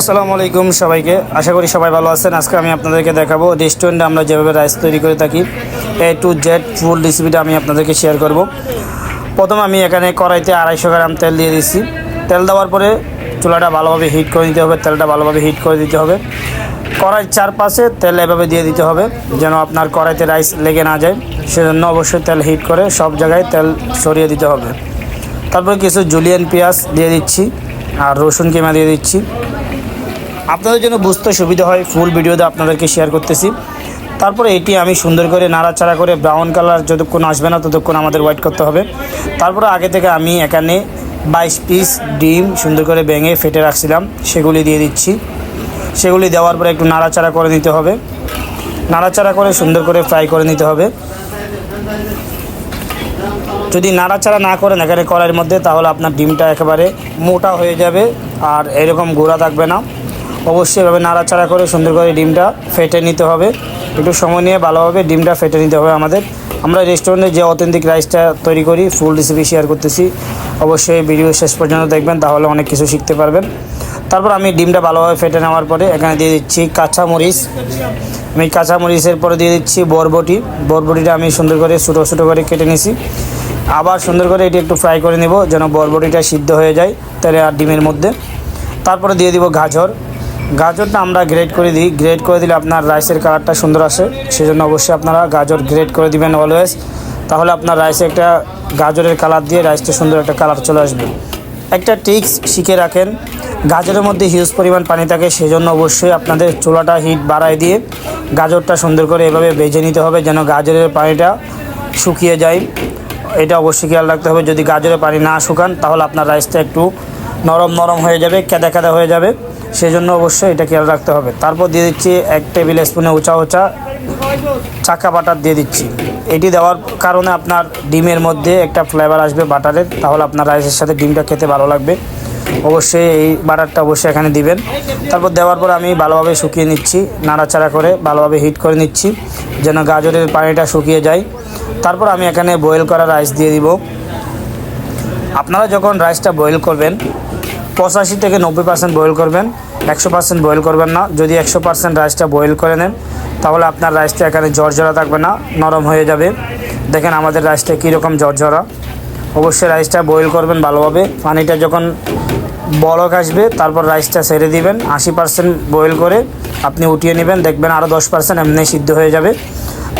আসসালামু আলাইকুম সবাইকে। আশা করি সবাই ভালো আছেন। আজকে আমি আপনাদেরকে দেখাবো রেস্টুরেন্টে আমরা যেভাবে রাইস তৈরি করে থাকি এ টু জেড ফুল রেসিপিটা আমি আপনাদেরকে শেয়ার করব। প্রথম আমি এখানে কড়াইতে আড়াইশো গ্রাম তেল দিয়ে দিচ্ছি তেল দেওয়ার পরে চুলাটা ভালোভাবে হিট করে দিতে হবে। তেলটা ভালোভাবে হিট করে দিতে হবে। কড়াইয়ের চারপাশে তেল এভাবে দিয়ে দিতে হবে, যেন আপনার কড়াইতে রাইস লেগে না যায়। সেজন্য অবশ্যই তেল হিট করে সব জায়গায় তেল সরিয়ে দিতে হবে। তারপরে কিছু জুলিয়ান পেঁয়াজ দিয়ে দিচ্ছি আর রসুন কিমা দিয়ে দিচ্ছি। আপনাদের জন্য বুঝতে সুবিধা হয় ফুল ভিডিওতে আপনাদেরকে শেয়ার করতেছি। তারপরে এটি আমি সুন্দর করে নাড়াচাড়া করে ব্রাউন কালার যতক্ষণ আসবে না ততক্ষণ আমাদের ওয়েট করতে হবে। তারপরে আগে থেকে আমি এখানে বাইশ পিস ডিম সুন্দর করে ভেঙে ফেটে রাখছিলাম, সেগুলি দিয়ে দিচ্ছি। সেগুলি দেওয়ার পরে একটু নাড়াচাড়া করে নিতে হবে। নাড়াচাড়া করে সুন্দর করে ফ্রাই করে নিতে হবে। যদি নাড়াচাড়া না করেন এখানে কড়াইয়ের মধ্যে, তাহলে আপনার ডিমটা একেবারে মোটা হয়ে যাবে আর এরকম গোড়া থাকবে না। অবশ্যই এভাবে নাড়াচাড়া করে সুন্দর করে ডিমটা ফেটে নিতে হবে। একটু সময় নিয়ে ভালোভাবে ডিমটা ফেটে নিতে হবে আমাদের। আমরা রেস্টুরেন্টে যে অথেন্টিক রাইসটা তৈরি করি ফুল রেসিপি শেয়ার করতেছি। অবশ্যই ভিডিও শেষ পর্যন্ত দেখবেন, তাহলে অনেক কিছু শিখতে পারবেন। তারপর আমি ডিমটা ভালোভাবে ফেটে নেওয়ার পরে এখানে দিয়ে দিচ্ছি কাঁচা মরিচ আমি কাঁচা মরিচের পরে দিয়ে দিচ্ছি বরবটি। বরবটিটা আমি সুন্দর করে ছোটো ছোটো করে কেটে নিয়েছি। আবার সুন্দর করে এটি একটু ফ্রাই করে নেব, যেন বরবটিটা সিদ্ধ হয়ে যায় তেলে আর ডিমের মধ্যে। তারপরে দিয়ে দিব গাজর। গাজরটা আমরা গ্রেড করে দিই। গ্রেড করে দিলে আপনার রাইসের কালারটা সুন্দর আসে। সেজন্য অবশ্যই আপনারা গাজর গ্রেড করে দিবেন অলওয়েজ তাহলে আপনার রাইসে একটা গাজরের কালার দিয়ে রাইসটা সুন্দর একটা কালার চলে আসবে। একটা টিক্স শিখে রাখেন। গাজরের মধ্যে হিউজ পরিমাণ পানি থাকে, সেজন্য অবশ্যই আপনাদের চুলাটা হিট বাড়ায় দিয়ে গাজরটা সুন্দর করে এভাবে বেজে নিতে হবে যেন গাজরের পানিটা শুকিয়ে যায়। এটা অবশ্যই খেয়াল রাখতে হবে। যদি গাজরের পানি না শুকান, তাহলে আপনার রাইসটা একটু নরম নরম হয়ে যাবে কেদা কেদা হয়ে যাবে। সেই জন্য অবশ্যই এটা খেয়াল রাখতে হবে। তারপর দিয়ে দিচ্ছি এক টেবিল স্পুনে উঁচা উঁচা চাকা বাটার দিয়ে দিচ্ছি। এটি দেওয়ার কারণে আপনার ডিমের মধ্যে একটা ফ্লেভার আসবে বাটারের তাহলে আপনার রাইসের সাথে ডিমটা খেতে ভালো লাগবে। অবশ্যই এই বাটারটা অবশ্যই এখানে দিবেন। তারপর দেওয়ার পর আমি ভালোভাবে শুকিয়ে নিচ্ছি, নাড়াচাড়া করে ভালোভাবে হিট করে নিচ্ছি, যেন গাজরের পানিটা শুকিয়ে যায়। তারপর আমি এখানে বয়েল করা রাইস দিয়ে দিব। আপনারা যখন রাইসটা বয়েল করবেন, পঁচাশি থেকে নব্বই পার্সেন্ট বয়েল করবেন। একশো পার্সেন্ট বয়েল করবেন না। যদি একশো পার্সেন্ট রাইসটা বয়েল করে নেন, তাহলে আপনার রাইসটা এখানে জর্জরা থাকবে না, নরম হয়ে যাবে। দেখেন আমাদের রাইসটা কীরকম জর্জরা অবশ্যই রাইসটা বয়েল করবেন ভালোভাবে। পানিটা যখন বলক আসবে, তারপর রাইসটা সেরে দিবেন। আশি পার্সেন্ট বয়েল করে আপনি উঠিয়ে নেবেন। দেখবেন আরও দশ পার্সেন্ট এমনি সিদ্ধ হয়ে যাবে।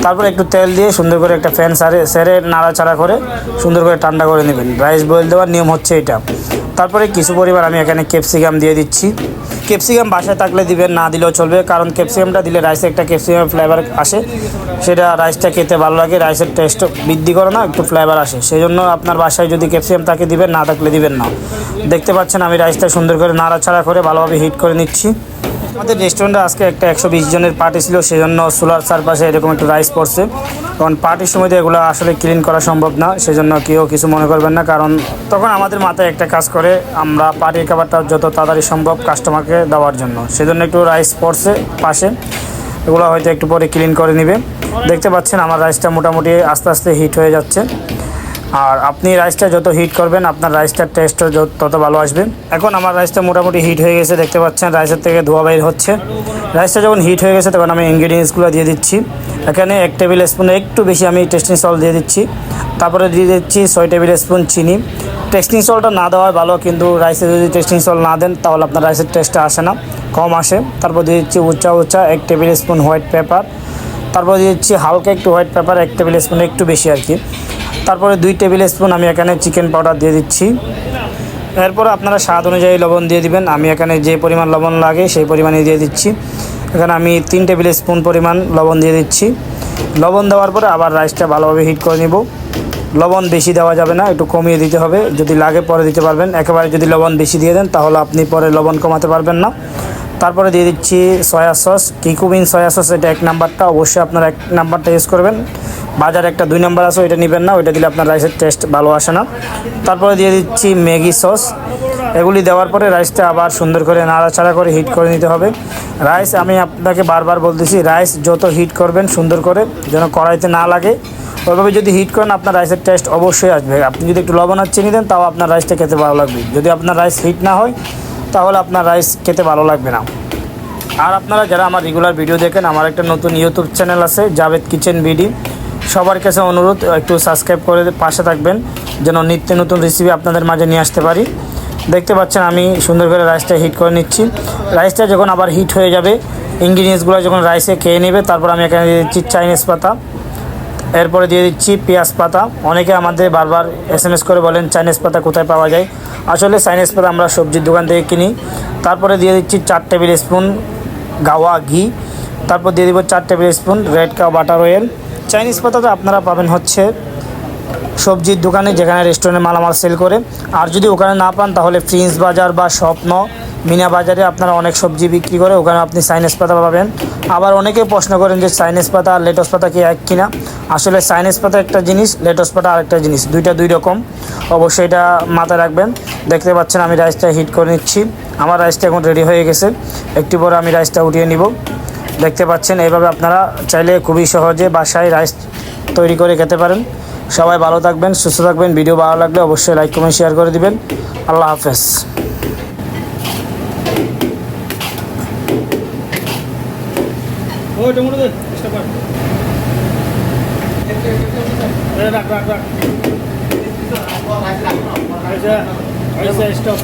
তারপর একটু তেল দিয়ে সুন্দর করে একটা ফ্যান সারে সেরে নাড়াচাড়া করে সুন্দর করে ঠান্ডা করে নেবেন। রাইস বয়েল দেওয়ার নিয়ম হচ্ছে এটা। তারপরে কিছু পরিমাণ আমি এখানে ক্যাপসিকাম দিয়ে দিচ্ছি। ক্যাপসিকাম বাসায় থাকলে দিবেন, না দিলেও চলবে, কারণ ক্যাপসিকামটা দিলে রাইসে একটা ক্যাপসিকাম ফ্লেভার আসে। সেটা রাইসটা খেতে ভালো লাগে রাইসের টেস্ট বৃদ্ধি করে না, একটু ফ্লেভার আসে। সেই জন্য আপনার বাসায় যদি ক্যাপসিকাম তাকে দিবেন, না থাকলে দিবেন না। দেখতে পাচ্ছেন আমি রাইসটা সুন্দর করে নাড়াচাড়া করে ভালোভাবে হিট করে নিচ্ছি। আমাদের রেস্টুরেন্টে আজকে একটা একশো বিশ জনের পার্টি ছিল, সেজন্য সোলার চারপাশে এরকম একটু রাইস পড়ছে। কারণ পার্টির সময় তো এগুলো আসলে ক্লিন করা সম্ভব না, সেজন্য কেউ কিছু মনে করবেন না, কারণ তখন আমাদের মাথায় একটা কাজ করে, আমরা পার্টির খাবারটা যত তাড়াতাড়ি সম্ভব কাস্টমারকে দেওয়ার জন্য। সেজন্য একটু রাইস পড়ছে পাশে, এগুলো হয়তো একটু পরে ক্লিন করে নেবে। দেখতে পাচ্ছেন আমার রাইসটা মোটামুটি আস্তে আস্তে হিট হয়ে যাচ্ছে। আর আপনি রাইসটা যত হিট করবেন, আপনার রাইসটার টেস্টও তত ভালো আসবে। এখন আমার রাইসটা মোটামুটি হিট হয়ে গেছে, দেখতে পাচ্ছেন, রাইসের থেকে ধোয়া বাইর হচ্ছে। রাইসটা যখন হিট হয়ে গেছে, তখন আমি ইনগ্রিডিয়েন্টসগুলো দিয়ে দিচ্ছি। এখানে এক টেবিল স্পুন একটু বেশি আমি টেস্টিং সল্ট দিয়ে দিচ্ছি। তারপরে দিয়ে দিচ্ছি ছয় টেবিল স্পুন চিনি। টেস্টিং সল্টটা না দেওয়াই ভালো, কিন্তু রাইসে যদি টেস্টিং সল্ট না দেন, তাহলে আপনার রাইসের টেস্টটা আসে না, কম আসে। তারপর দিয়ে দিচ্ছি উচ্চা উচ্চা এক টেবিল স্পুন হোয়াইট পেপার তারপর দিয়ে দিচ্ছি হালকা একটু হোয়াইট পেপার এক টেবিল স্পুন একটু বেশি আর কি। তারপরে দুই টেবিল স্পুন আমি এখানে চিকেন পাউডার দিয়ে দিচ্ছি। এরপর আপনারা স্বাদ অনুযায়ী লবণ দিয়ে দিবেন। আমি এখানে যে পরিমাণ লবণ লাগে সেই পরিমাণে দিয়ে দিচ্ছি। এখানে আমি তিন টেবিল স্পুন পরিমাণ লবণ দিয়ে দিচ্ছি। লবণ দেওয়ার পরে আবার রাইসটা ভালোভাবে হিট করে নিব। লবণ বেশি দেওয়া যাবে না, একটু কমিয়ে দিতে হবে। যদি লাগে পরে দিতে পারবেন। একেবারে যদি লবণ বেশি দিয়ে দেন, তাহলে আপনি পরে লবণ কমাতে পারবেন না। তারপরে দিয়ে দিচ্ছি সয়া সস। কিকুবিন সয়া সস, এটা এক নাম্বারটা। অবশ্যই আপনারা এক নাম্বারটা ইউজ করবেন। বাজারে একটা দুই নাম্বার আছে, ওইটা নেবেন না, ওইটা দিলে আপনার রাইসের টেস্ট ভালো আসে না। তারপরে দিয়ে দিচ্ছি ম্যাগি সস। এগুলি দেওয়ার পরে রাইসটা আবার সুন্দর করে নাড়াচাড়া করে হিট করে নিতে হবে। রাইস আমি আপনাকে বারবার বলতেছি রাইস যত হিট করবেন সুন্দর করে, যেন কড়াইতে না লাগে। ওইভাবে যদি হিট করেন, আপনার রাইসের টেস্ট অবশ্যই আসবে। আপনি যদি একটু লবণ আর চিনি দেন, তাও আপনার রাইসটা খেতে ভালো লাগবে। যদি আপনার রাইস হিট না হয়, তাহলে আপনার রাইস খেতে ভালো লাগবে না। আর আপনারা যারা আমার রেগুলার ভিডিও দেখেন, আমার একটা নতুন ইউটিউব চ্যানেল আছে, জাভেদ কিচেন বিডি সবার কাছে অনুরোধ, একটু সাবস্ক্রাইব করে পাশে থাকবেন, যেন নিত্য নতুন রেসিপি আপনাদের মাঝে নিয়ে আসতে পারি। দেখতে পাচ্ছেন আমি সুন্দর করে রাইসটা হিট করে নিচ্ছি। রাইসটা যখন আবার হিট হয়ে যাবে ইনগ্রিডিয়েন্টসগুলো যখন রাইসে খেয়ে নেবে, তারপর আমি এখানে দিয়ে দিচ্ছি চাইনিজ পাতা। এরপরে দিয়ে দিচ্ছি পেঁয়াজ পাতা। অনেকে আমাদের বারবার এস এম এস করে বলেন চাইনিজ পাতা কোথায় পাওয়া যায়? আসলে চাইনিজ পাতা আমরা সবজির দোকান থেকে কিনি। তারপরে দিয়ে দিচ্ছি চার টেবিল স্পুন গাওয়া ঘি। তারপর দিয়ে দিব চার tablespoon red cow butter oil Chinese পাতাটা আপনারা পাবেন হচ্ছে সবজির দোকানে, যেখানে রেস্টুরেন্টে মালামাল সেল করে। আর যদি ওখানে না পান, তাহলে ফ্রিন্স বাজার বা স্বপ্ন, মিনা বাজারে আপনারা অনেক সবজি বিক্রি করে ওখানে আপনি সাইনেস পাতা পাবেন। আবার অনেকে প্রশ্ন করেন যে সাইনেস পাতা আর লেটস পাতা কি এক কিনা? আসলে সাইনেস পাতা একটা জিনিস, লেটস পাতা আরেকটা জিনিস, দুইটা দুই রকম। অবশ্যই এটা মাথায় রাখবেন। দেখতে পাচ্ছেন আমি রাইসটা হিট করে নিচ্ছি। আমার রাইসটা এখন রেডি হয়ে গেছে। একটু পরে আমি রাইসটা উঠিয়ে নিব। দেখতে পাচ্ছেন, এইভাবে আপনারা চাইলে খুবই সহজে বাসায় রাইস তৈরি করে খেতে পারেন। সবাই ভালো থাকবেন, সুস্থ থাকবেন, ভিডিও ভালো লাগলে অবশ্যই লাইক, কমেন্ট, শেয়ার করে দিবেন। আল্লাহ হাফেজ। রাখ রাখ রাখ। আচ্ছা আচ্ছা স্টপ